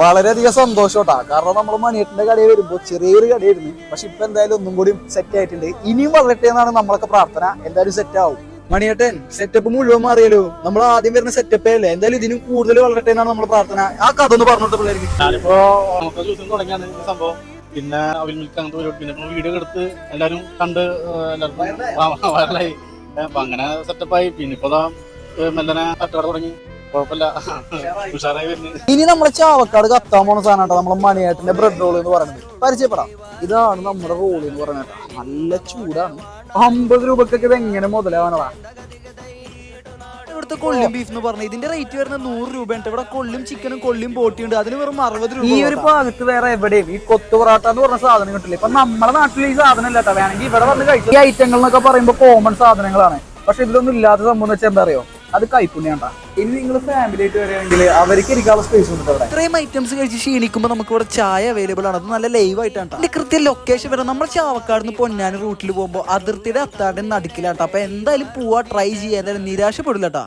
വളരെയധികം സന്തോഷോട്ടാ. കാരണം നമ്മൾ മണിയേട്ടന്റെ കടയിൽ വരുമ്പോ ചെറിയൊരു കടയായിരുന്നു. പക്ഷെ ഇപ്പൊ എന്തായാലും ഒന്നും കൂടി സെറ്റ് ആയിട്ടുണ്ട്. ഇനിയും വളരട്ടെ എന്നാണ് നമ്മളൊക്കെ പ്രാർത്ഥന. എന്തായാലും സെറ്റ് ആവും. മണിയേട്ടൻ സെറ്റപ്പ് മുഴുവൻ മാറിയല്ലോ. നമ്മൾ ആദ്യം വരുന്ന സെറ്റപ്പ് അല്ലേ? എന്തായാലും ഇതിനും കൂടുതൽ വളരട്ടെ എന്നാണ് നമ്മൾ പ്രാർത്ഥന. ആ കഥ ഒന്ന് പറഞ്ഞോട്ടെ പിള്ളേർക്ക്. ഞാനിപ്പോ ദിവസം തുടങ്ങിയാണ് സംഭവം. പിന്നെ അവിൽ മിൽക്ക് അങ്ങനത്തെ പരിപാടി. പിന്നെ വീഡിയോ എടുത്ത് എല്ലാരും കണ്ട് എല്ലാവർക്കും വൈറലായി. അപ്പൊ അങ്ങനെ സെറ്റപ്പായി പിന്നെ ഇപ്പൊ മെല്ലനെ തട്ടുകട തുടങ്ങി. കുഴപ്പമില്ല. ഉഷാറായി ഇനി നമ്മളെ ചാവക്കാട് കത്താൻ പോണ സാധനം നമ്മളെ മണിയേട്ടന്റെ ബ്രെഡ് റോൾ എന്ന് പറയുന്നത്. പരിചയപ്പെടാം. ഇതാണ് നമ്മുടെ റോൾ എന്ന് പറയുന്നത് നല്ല ചൂടാണ്. അമ്പത് രൂപക്കൊക്കെ ഇത് എങ്ങനെ മുതലാവണതാ ഇവിടുത്തെ കൊള്ളിയും ബീഫ് എന്ന് പറഞ്ഞു. ഇതിന്റെ റേറ്റ് വരുന്നത് നൂറ് രൂപയുണ്ട്. ഇവിടെ കൊള്ളിയും ചിക്കനും കൊള്ളിയും ബോട്ടിയും ഉണ്ട്. അതിന് വെറും അറുപത് രൂപ ഈ ഒരു ഭാഗത്ത് വേറെ എവിടെയും ഈ കൊത്തു പൊറാട്ട എന്ന് പറഞ്ഞ സാധനം കിട്ടില്ല. ഇപ്പൊ നമ്മുടെ നാട്ടിൽ ഈ സാധനം ഇല്ല വേണമെങ്കിൽ ഇവിടെ വന്ന് കഴിച്ചു ഈ ഐറ്റങ്ങൾ എന്നൊക്കെ പറയുമ്പോൾ കോമൺ സാധനങ്ങളാണ്. പക്ഷെ ഇതിലൊന്നും ഇല്ലാത്ത സംഭവം എന്ന് വെച്ചാൽ എന്താ അറിയോ? അത് കൈപ്പുണ്യാണ്ടാ. ഇനി നിങ്ങൾ ഫാമിലി ആയിട്ട് വരികയാണെങ്കിൽ അവർക്ക് ഇരിക്കാനുള്ള സ്പേസ് ഉണ്ട് അവിടെ. ഇത്രയും ഐറ്റംസ് കഴിച്ച് ക്ഷീണിക്കുമ്പോൾ നമുക്ക് ഇവിടെ ചായ അവൈലബിൾ ആണ്. അത് നല്ല ലൈവ് ആയിട്ടാണ് ഇതിന്റെ കൃത്യ ലൊക്കേഷൻ വരെ നമ്മൾ ചാവക്കാട് നിന്ന് പൊന്നാനി റൂട്ടിൽ പോകുമ്പോൾ അതിർത്തിയുടെ അത്താടിന്റെ നടുക്കിലാട്ടോ അപ്പൊ എന്തായാലും പോവാ ട്രൈ ചെയ്യാൻ നിരാശപ്പെടില്ല കേട്ടോ